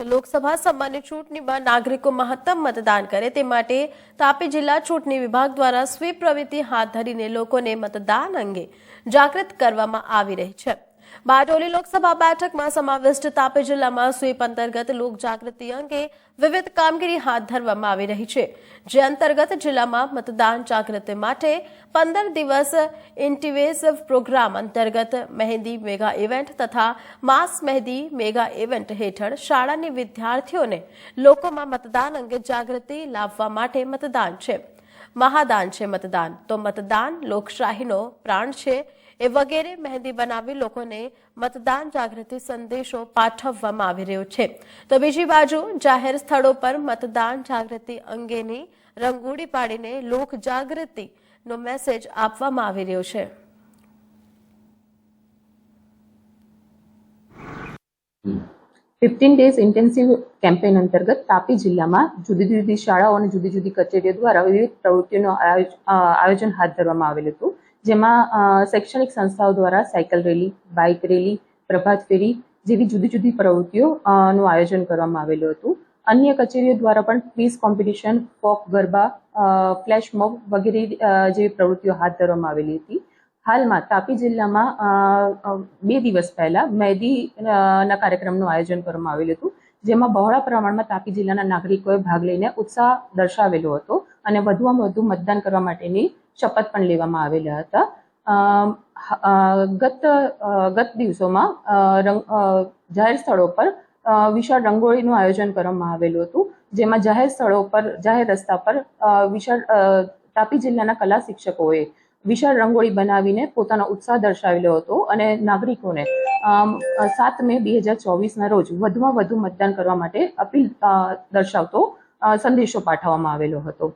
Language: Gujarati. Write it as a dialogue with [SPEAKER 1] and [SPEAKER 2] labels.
[SPEAKER 1] તો લોકસભા સામાન્ય ચૂંટણીમાં નાગરિકો મહત્તમ મતદાન કરે તે માટે તાપી જિલ્લા ચૂંટણી વિભાગ દ્વારા સ્વીપ પ્રવૃત્તિ હાથ ધરીને લોકોને મતદાન અંગે જાગૃત કરવામાં આવી રહી છે. બારડોલી લોકસભા બેઠકમાં સમાવિષ્ટ તાપી જિલ્લામાં સ્વીપ અંતર્ગત લોક જાગૃતિ અંગે વિવિધ કામગીરી હાથ ધરવામાં આવી રહી છે, જે અંતર્ગત જિલ્લામાં મતદાન જાગૃતિ માટે પંદર દિવસ ઇન્ટિવેસિવ પ્રોગ્રામ અંતર્ગત મહેંદી મેગા ઇવેન્ટ તથા માસ મહેંદી મેગા ઇવેન્ટ હેઠળ શાળાની વિદ્યાર્થીઓને લોકોમાં મતદાન અંગે જાગૃતિ લાવવા માટે મતદાન છે. મહાદાન છે મતદાન, તો મતદાન લોકશાહીનો પ્રાણ છે એ વગેરે મહેંદી બનાવી લોકોને મતદાન જાગૃતિ સંદેશો પાઠવવામાં આવી રહ્યો છે. તો બીજી બાજુ જાહેર સ્થળો પર મતદાન જાગૃતિ અંગેની રંગોળી પાડીને લોક જાગૃતિનો મેસેજ આપવામાં આવી રહ્યો છે.
[SPEAKER 2] ફિફ્ટીન ડેઝ ઇન્ટેન્સિવ કેમ્પેન અંતર્ગત તાપી જિલ્લામાં જુદી જુદી શાળાઓ અને જુદી જુદી કચેરીઓ દ્વારા વિવિધ પ્રવૃત્તિઓનું આયોજ- આયોજન હાથ ધરવામાં આવેલું હતું. જેમાં શૈક્ષણિક સંસ્થાઓ દ્વારા સાયકલ રેલી, બાઇક રેલી, પ્રભાત ફેરી જેવી જુદી જુદી પ્રવૃત્તિઓ નું આયોજન કરવામાં આવેલું હતું. અન્ય કચેરીઓ દ્વારા પણ quiz competition, folk, garba flash mob વગેરે જેવી પ્રવૃત્તિઓ હાથ ધરવામાં આવેલી હતી. હાલમાં તાપી જિલ્લામાં બે દિવસ પહેલા મહેદીના કાર્યક્રમનું આયોજન કરવામાં આવેલું હતું, જેમાં બહોળા પ્રમાણમાં તાપી જિલ્લાના નાગરિકોએ ભાગ લઈને ઉત્સાહ દર્શાવેલો હતો અને વધુમાં વધુ મતદાન કરવા માટેની શપથ પણ લેવામાં આવેલા હતા. ગત ગત દિવસોમાં જાહેર સ્થળો પર વિશાળ રંગોળીનું આયોજન કરવામાં આવેલું હતું. જેમાં જાહેર સ્થળો પર, જાહેર રસ્તા પર વિશાળ તાપી જિલ્લાના કલા શિક્ષકોએ વિશાળ રંગોળી બનાવીને પોતાનો ઉત્સાહ દર્શાવેલો હતો અને નાગરિકોને સાત મે બે હજાર ચોવીસના રોજ વધુમાં વધુ મતદાન કરવા માટે અપીલ દર્શાવતો સંદેશો પાઠવવામાં આવેલો હતો.